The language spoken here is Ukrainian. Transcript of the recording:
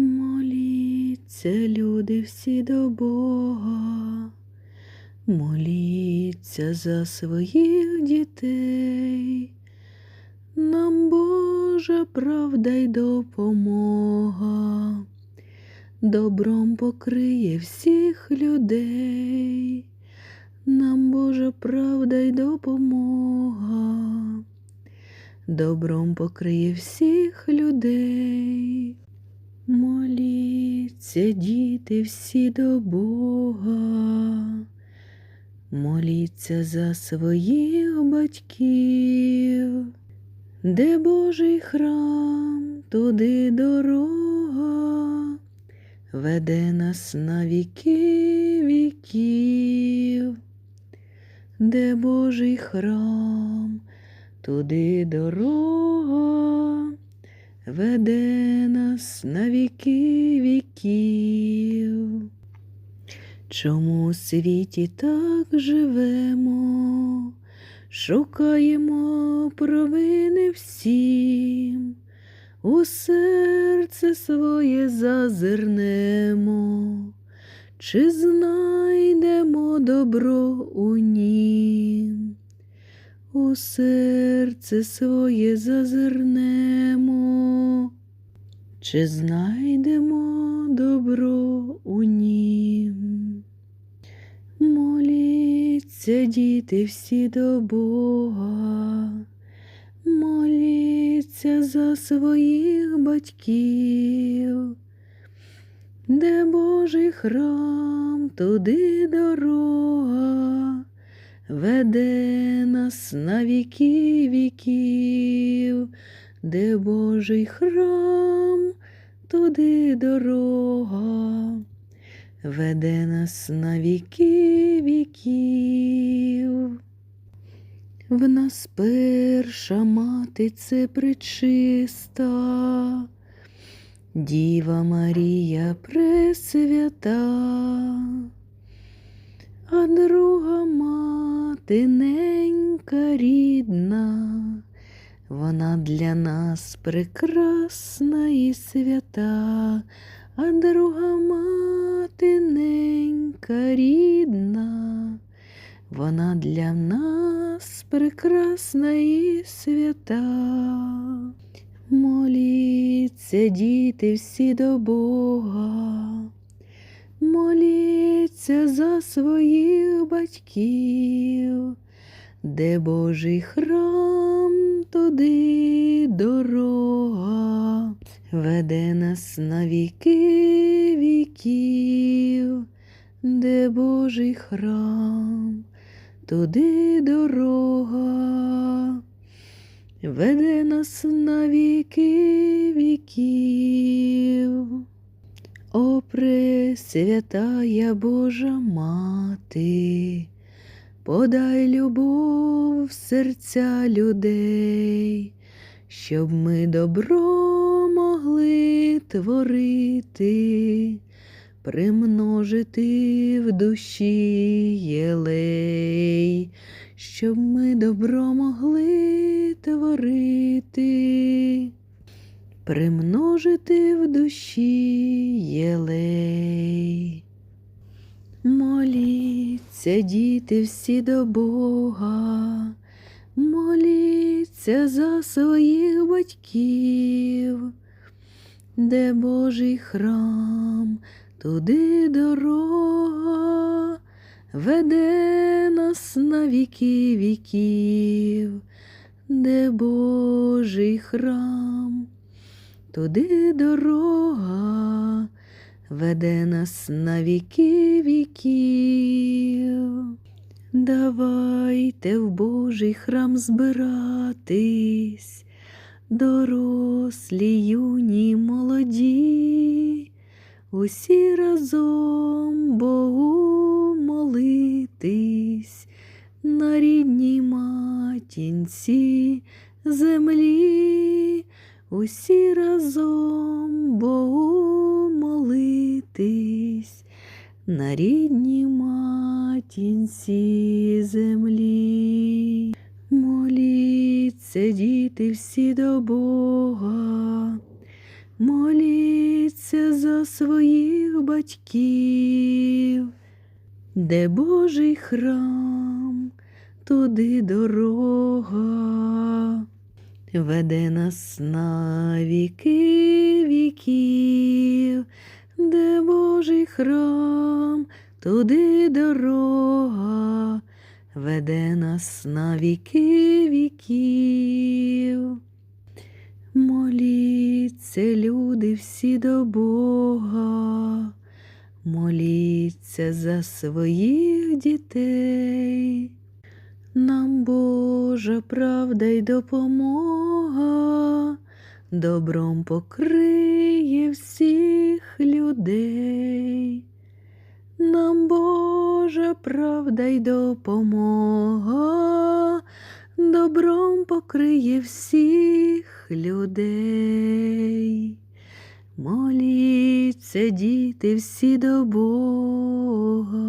Моліться, люди всі до Бога, моліться за своїх дітей, нам Божа правда й допомога, добром покриє всіх людей, нам Божа правда й допомога, добром покриє всіх людей. Моліться, діти всі до Бога, моліться за своїх батьків, де Божий храм, туди дорога, веде нас на віки віків, де Божий храм, туди дорога. Веде нас на віки віків. Чому у світі так живемо, шукаємо провини всім, у серце своє зазирнемо, чи знайдемо добро у нім? У серце своє зазирнемо, чи знайдемо добро у нім? Моліться, діти всі до Бога, моліться за своїх батьків, де Божий храм, туди дорога. Веде нас на віки віків, де Божий храм, туди дорога, веде нас на віки віків. В нас перша мати це причиста, Діва Марія Пресвята. А друга мати ненька рідна, вона для нас прекрасна і свята, а друга мати ненька рідна, вона для нас прекрасна і свята. Моліться, діти всі до Бога. Моліться за своїх батьків, де Божий храм, туди дорога, веде нас на віки віків, де Божий храм, туди дорога, веде нас на віки віків. О, Пресвятая Божа Мати, подай любов в серця людей, щоб ми добро могли творити, примножити в душі єлей, щоб ми добро могли творити примножити в душі єлей. Моліться, діти всі до Бога, моліться за своїх батьків, де Божий храм, туди дорога, веде нас на віки віків, де Божий храм туди дорога веде нас на віки віків. Давайте в Божий храм збиратись, дорослі, юні, молоді, усі разом Богу молитись на рідній матінці землі усі разом на рідній матінці землі. Моліться, діти всі до Бога, моліться за своїх батьків, де Божий храм, туди дорога, веде нас на віки віків, де Божий храм, туди дорога, веде нас на віки віків. Моліться, люди всі до Бога, моліться за своїх дітей. Нам Божа правда й допомога, добром покриє всіх людей. Нам Божа правда й допомога, добром покриє всіх людей. Моліться, діти, всі до Бога.